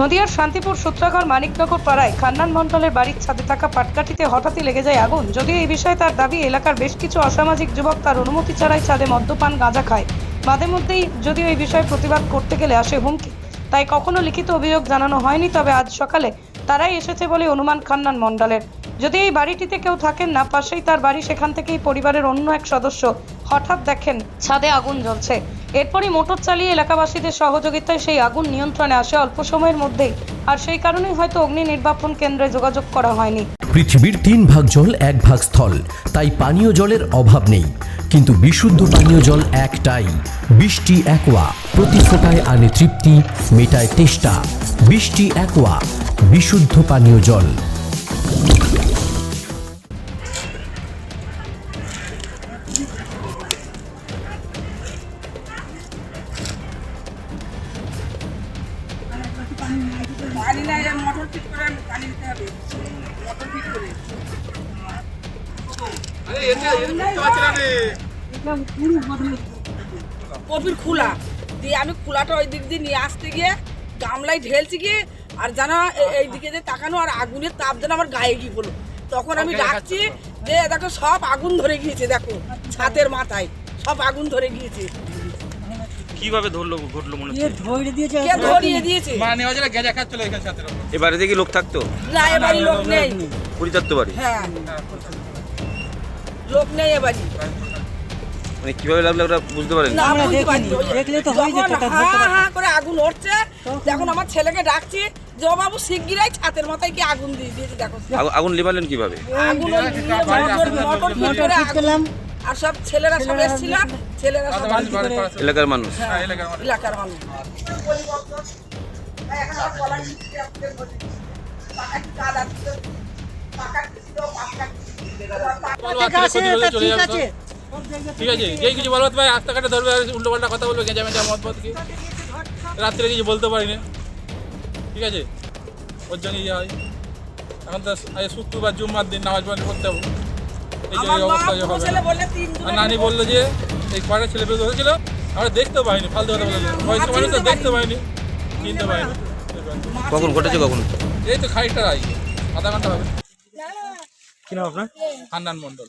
নদিয়ার শান্তিপুর সূত্রাগড় মানিকনগর পাড়ায় খান্নান মণ্ডলের বাড়ির ছাদে থাকা পাটকাঠিতে হঠাৎই লেগে যায় আগুন। যদিও এই বিষয়ে তার দাবি, এলাকার বেশ কিছু অসামাজিক যুবক তার অনুমতি ছাড়াই ছাদে মদ্যপান, গাঁজা খায়। মাঝে মধ্যেই যদিও এই বিষয়ে প্রতিবাদ করতে গেলে আসে হুমকি। তাই কখনো লিখিত অভিযোগ জানানো হয়নি, তবে আজ সকালে তারাই এসেছে বলে অনুমান খান্নান মণ্ডলের। যদি এই বাড়িটিতে কেউ থাকেন না, পাশেই তার বাড়ি, সেখান থেকেই পরিবারের অন্য এক সদস্য হঠাৎ দেখেন ছাদে আগুন জ্বলছে। এরপরই মোটর চালিয়ে এলাকাবাসীদের সহযোগিতায় সেই আগুন নিয়ন্ত্রণে আসে অল্প সময়ের মধ্যেই। আর সেই কারণেই হয়তো অগ্নি নির্বাপন কেন্দ্রে যোগাযোগ করা হয়নি। পৃথিবীর তিন ভাগ জল, এক ভাগ স্থল। তাই পানীয় জলের অভাব নেই। কিন্তু বিশুদ্ধ পানীয় জল একটাই। বৃষ্টি একোয়া। প্রতি ফোটায় আনে তৃপ্তি, মেটায় তেষ্টা। বৃষ্টি একোয়া। বিশুদ্ধ পানীয় জল। পানি মোটর ফিট করে পানি দিতে হবে। মোটর ফিট করে। কপির খোলা। দিয়ে আমি খোলাটা ওই দিক দিয়ে নিয়ে আসতে গিয়ে গামলায় ঢেলছি গিয়ে আর যেন এই দিকে যে তাকানো আর আগুনের তাপ যেন আমার গায়ে গিয়ে পড়ল। তখন আমি ডাকছি যে দেখো সব আগুন ধরে গিয়েছে দেখো ছাদের মাথায়। সব আগুন ধরে গিয়েছে। কীভাবে ধরলো ঘটলো মনে হচ্ছে কে ধরিয়ে দিয়েছে এ বাড়িতে কি লোক থাকতো না এবারই লোক নেই পরিত্যক্ত বাড়ি হ্যাঁ লোক নেই এবারই মানে কীভাবে লাগল ওটা বুঝতে পারেন না বুঝতে পারিনি। ওই যখন হা হা করে আগুন উঠছে যখন আমার ছেলেকে ডাকছি যে বাবু শিগগিরাই ছাতের মাথায় কি আগুন দিয়ে দিয়েছে দেখো আগুন লিবালেন কীভাবে আগুন মোটর মোটর আগুন আর সব ছেলেরা সব এসেছিল ছেলেরা সব এলাকার মানুষ। এলাকার মানুষ। ঠিক আছে। যেই কিছু বলব ভাই রাস্তাঘাটে ধরবে উল্টো পাল্টা কথা বলবে গেঁজা মেজা মত মত কি? রাত্রে কিছু বলতে পারি না ঠিক আছে? ওর জন্য ইয়ে হয় এখন তো শুক্রবার জুম্মার দিন নামাজ পড়তে করতে হবে। এই যে অবস্থা হবে নানি বলল যে এই কয়টা ছেলে পেয়ে ধরেছিল আমরা দেখতে পাইনি ফালতু কথা বলে বয়স্ক মানুষ তো দেখতে পাইনি চিনতে পাইনি কখন ঘটেছে কখন? এই তো খাইটা আই আধা ঘণ্টা হবে। কি নাম আপনার? হান্নান মণ্ডল।